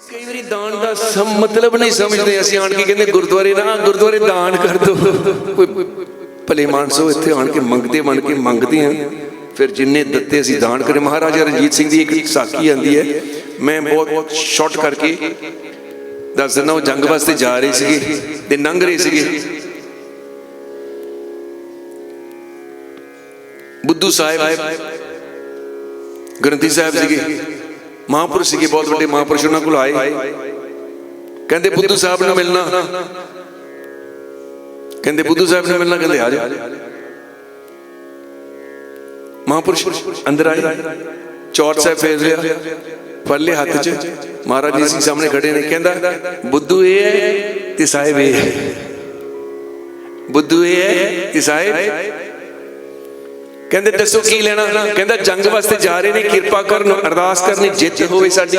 ਕਈ ਵਾਰੀ ਦਾਨ ਦਾ ਸਮ ਮਤਲਬ ਨਹੀਂ ਸਮਝਦੇ ਅਸੀਂ ਆਣ ਕੇ ਕਹਿੰਦੇ ਗੁਰਦੁਆਰੇ ਨਾ ਗੁਰਦੁਆਰੇ ਦਾਨ ਕਰ ਦੋ। ਭਲੇ ਮਾਨਸੋ ਇੱਥੇ ਆਣ ਕੇ ਮੰਗਦੇ ਬਣ ਕੇ ਮੰਗਦੇ ਆ। ਫਿਰ ਜਿੰਨੇ ਦਿੱਤੇ ਅਸੀਂ ਦਾਨ ਕਰੇ ਮਹਾਰਾਜਾ ਰਣਜੀਤ ਸਿੰਘ ਦੀ ਇੱਕ ਸਾਖੀ ਆਂਦੀ ਹੈ। ਮੈਂ ਬਹੁਤ ਸ਼ਾਰਟ ਕਰਕੇ ਦੱਸ ਦਿੰਦਾ ਉਹ ਜੰਗ ਵਾਸਤੇ ਜਾ ਰਹੇ ਸੀਗੇ ਤੇ ਲੰਘ ਰਹੇ ਸੀਗੇ। ਬੁੱਧੂ ਸਾਹਿਬ ਗ੍ਰੰਥੀ ਸਾਹਿਬ ਸੀਗੇ। ਮਹਾਂਪੁਰਸ਼ ਸੀਗੇ ਬਹੁਤ ਵੱਡੇ ਮਹਾਂਪੁਰਸ਼ ਉਹਨਾਂ ਕੋਲ ਆਏ। ਕਹਿੰਦੇ ਬੁੱਧੂ ਸਾਹਿਬ ਨੂੰ ਮਿਲਣਾ। ਕਹਿੰਦੇ ਬੁੱਧੂ ਸਾਹਿਬ ਨੂੰ ਮਿਲਣਾ ਕਹਿੰਦੇ ਆ ਜਾ। ਮਹਾਂਪੁਰਸ਼ ਅੰਦਰ ਆਏ। ਚੌਰ ਸਾਹਿਬ ਫੇਰ ਲਿਆ। ਪੱਲੇ ਹੱਥ 'ਚ ਮਹਾਰਾਜ ਜੀ ਸਾਹਮਣੇ ਖੜੇ ਨੇ। ਕਹਿੰਦਾ ਬੁੱਧੂ ਇਹ ਹੈ ਤੇ ਸਾਹਿਬ ਇਹ ਹੈ। ਬੁੱਧੂ ਇਹ ਹੈ ਤੇ ਸਾਹਿਬ ਕਹਿੰਦੇ, ਦੱਸੋ ਕੀ ਲੈਣਾ? ਕਹਿੰਦਾ, ਜੰਗ ਵਾਸਤੇ ਜਾ ਰਹੇ ਨੇ, ਕਿਰਪਾ ਕਰਨ, ਅਰਦਾਸ ਕਰਨੀ, ਜਿੱਤ ਹੋਵੇ ਸਾਡੀ।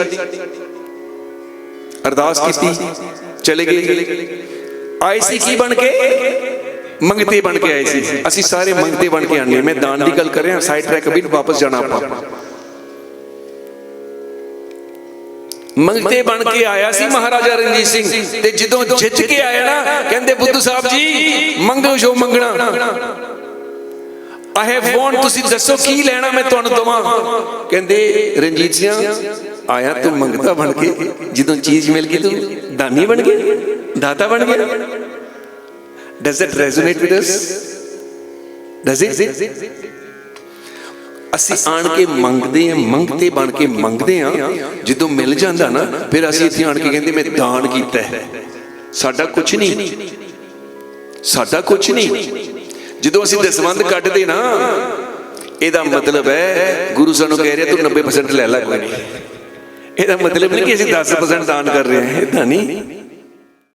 ਅਰਦਾਸ ਕੀਤੀ, ਚਲੇ ਗਏ। ਆਏ ਸੀ ਕੀ ਬਣ ਕੇ? ਮੰਗਤੇ ਬਣ ਕੇ ਆਏ ਸੀ। ਅਸੀਂ ਸਾਰੇ ਮੰਗਤੇ ਬਣ ਕੇ ਆਣੇ ਮੈਂ ਦਾਨ ਦੀ ਗੱਲ ਕਰ ਰਿਹਾ ਸਾਈਡ ਟਰੈਕ ਵੀ ਵਾਪਸ ਜਾਣਾ ਆਪਾਂ। ਮੰਗਤੇ ਬਣ ਕੇ ਆਇਆ ਸੀ ਮਹਾਰਾਜਾ ਰਣਜੀਤ ਸਿੰਘ। ਤੇ ਜਦੋਂ ਜਿੱਤ ਕੇ ਆਇਆ ਨਾ, ਕਹਿੰਦੇ, ਬੁੱਧੂ Sahib ji I have want ਤੁਸੀਂ ਦੱਸੋ ਕੀ ਲੈਣਾ ਮੈਂ ਤੁਹਾਨੂੰ ਦਵਾਂ ਕਹਿੰਦੇ ਰਣਜੀਤ ਸਿੰਘ ਆਇਆ ਤੂੰ ਮੰਗਤਾ ਬਣ ਕੇ ਜਦੋਂ ਚੀਜ਼ ਮਿਲ ਗਈ ਤੂੰ ਦਾਨੀ ਬਣ ਗਿਆ ਦਾਤਾ ਬਣ ਗਿਆ does it resonate with us does it ਅਸੀਂ ਆਣ ਕੇ ਮੰਗਦੇ ਆ ਮੰਗਤੇ ਬਣ ਕੇ ਮੰਗਦੇ ਆ ਜਦੋਂ ਮਿਲ ਜਾਂਦਾ ਨਾ ਫਿਰ ਅਸੀਂ ਇੱਥੇ ਆਣ ਕੇ ਕਹਿੰਦੇ ਮੈਂ ਦਾਨ ਕੀਤਾ ਹੈ ਸਾਡਾ ਕੁਝ ਨਹੀਂ ਸਾਡਾ ਕੁਝ ਨਹੀਂ ਜਦੋਂ ਅਸੀਂ ਦਸਵੰਦ ਕੱਢਦੇ ਨਾ ਇਹਦਾ ਮਤਲਬ ਹੈ ਗੁਰੂ ਸਾਨੂੰ ਕਹਿ ਰਿਹਾ ਤੂੰ 90% ਲੈ ਲੈ ਕੋਈ ਨਹੀਂ। ਇਹਦਾ ਮਤਲਬ ਨਹੀਂ ਕਿ ਅਸੀਂ 10% ਦਾਨ ਕਰ ਰਹੇ ਹਾਂ ਇਹਦਾ ਨਹੀਂ।